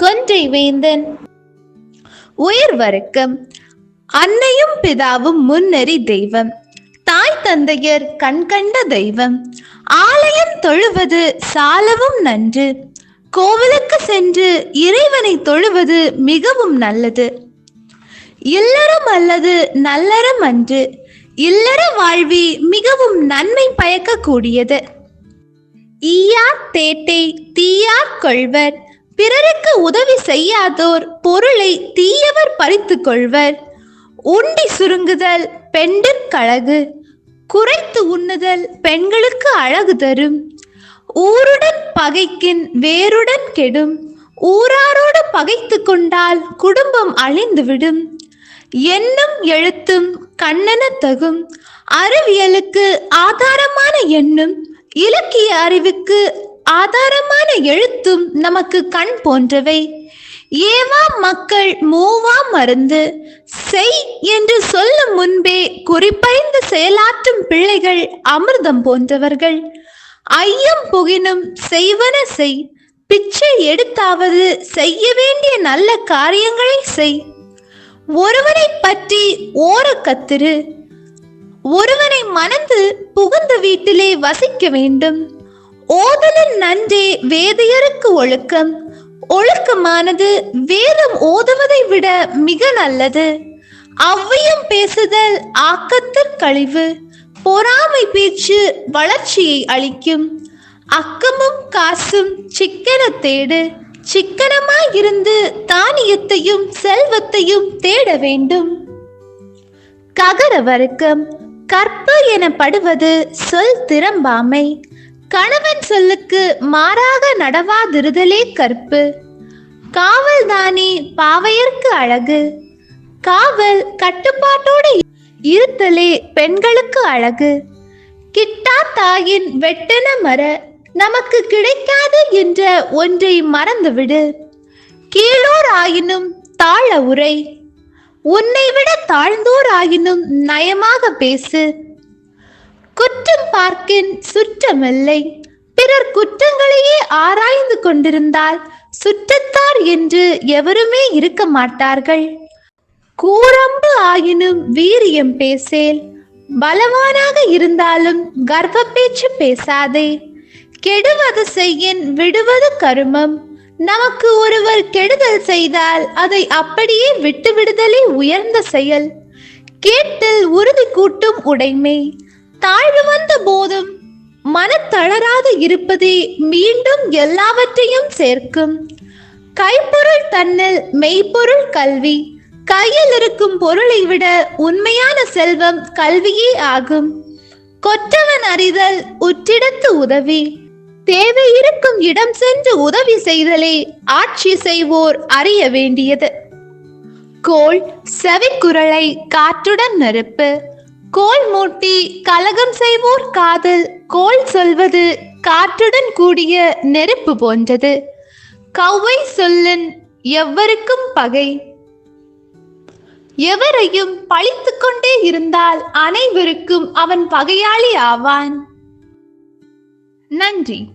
கொன்றை வேந்தன். உயிர் வரக்கம் அன்னையும் பிதாவும் முன்னறி தெய்வம். தாய் தந்தையர் கண்கண்ட தெய்வம். ஆலயம் தொழுவது சாலவும் நன்று. கோவிலுக்கு சென்று இறைவனை தொழுவது மிகவும் நல்லது. இல்லறம் அல்லது நல்லறம் அன்று. இல்லற வாழ்வி மிகவும் நன்மை பயக்கக்கூடியது. ஈயார் தேட்டை தீயார் கொள்வர். பிறருக்கு உதவி செய்யாதோர் பொருளை தீயவர் பறித்து கொள்வர். உண்டி சுருங்குதல் பெண்டிற்கழகு குறைத்து உண்ணுதல் பெண்களுக்கு அழகு தரும். ஊருடன் பகைக்கின் வேருடன் கெடும். ஊராரோடு பகைத்து கொண்டால் குடும்பம் அழிந்துவிடும் எண்ணும் எழுத்தும் கண்ணென தகும். அறிவியலுக்கு ஆதாரமான எண்ணும் இலக்கிய அறிவுக்கு ஆதாரமான எழுத்தும் நமக்கு கண் போன்றவை. ஏவா மக்கள் மூவா மருந்து செய் என்று சொல்லும் முன்பே குறிப்பறிந்து செயலாற்றும் பிள்ளைகள் அமிர்தம் போன்றவர்கள். ஐயம் புகினும் செய்வன செய் பிச்சை எடுத்தாவது செய்ய வேண்டிய நல்ல காரியங்களை செய். ஒருவனை பற்றி ஓர கத்திரு ஒருவனை மணந்து புகுந்த வீட்டிலே வசிக்க வேண்டும். ஓதலின் நன்றே வேதியருக்கு ஒழுக்கம். ஒழுக்கமானது வேதம் ஓதுவதை விட மிக நல்லது. அவ்வியம் பேசுதல் ஆக்கத்திற்கழிவு பொறாமை பேச்சு வளர்ச்சியை அளிக்கும். அக்கமும் காசும் சிக்கன தேடு சிக்கனமாயிருந்து தானியத்தையும் செல்வத்தையும் தேட வேண்டும். ககர வர்க்கம் கற்பு எனப்படுவது சொல் திறம்பாமை. கணவன் சொல்லுக்கு மாறாக நடவாதிருதலே கற்பு. காவல்தானே பாவையர்க்கு அழகு. காவல் கட்டுப்பாட்டோடு இருத்தலே பெண்களுக்கு அழகு. கிட்டா தாயின் வெட்டன மர நமக்கு கிடைக்காது என்ற ஒன்றை மறந்துவிடு. கீழோர் ஆயினும் தாழ உரை. உன்னை விட தாழ்ந்தோர் ஆயினும் நயமாக பேசு. குற்றம் பார்க்கின் சுற்றமில்லை. பிறர் குற்றங்களையே ஆராய்ந்து கொண்டிருந்தால் சுற்றத்தார் என்று எவருமே இருக்க மாட்டார்கள். கூரம்பு ஆயினும் வீரியம் பேசேல். பலவானாக இருந்தாலும் கர்ப்ப பேச்சு பேசாதே. கெடுவது செய்யின் விடுவது கருமம். நமக்கு ஒருவர் கெடுதல் செய்தால் அதை அப்படியே விட்டு விடுதலே உயர்ந்த செயல். கேட்டில் உறுதி கூட்டும் உடைமை. தாழ்வு வந்த போதும் மனத்தளராது இருப்பதே மீண்டும் எல்லாவற்றையும் சேர்க்கும். கைப்பொருள் தன்னில் மெய்ப்பொருள் கல்வி கையில் இருக்கும் பொருளை விட உண்மையான செல்வம் கல்வியே ஆகும். கொற்றவன் அறிதல் உற்றிடத்து உதவி தேவை இருக்கும் இடம் சென்று உதவி செய்தலே ஆட்சி செய்வோர் அறிய வேண்டியது. கோள் செவிக்குரலை காற்றுடன் நெருப்பு கோல் மூட்டி கலகம் செய்வோர் காதல் கோல் சொல்வது காற்றுடன் கூடிய நெருப்பு போன்றது. கௌவை சொல்லன் எவருக்கும் பகை. எவரையும் பழித்து கொண்டே இருந்தால் அனைவருக்கும் அவன் பகையாளி ஆவான். நன்றி.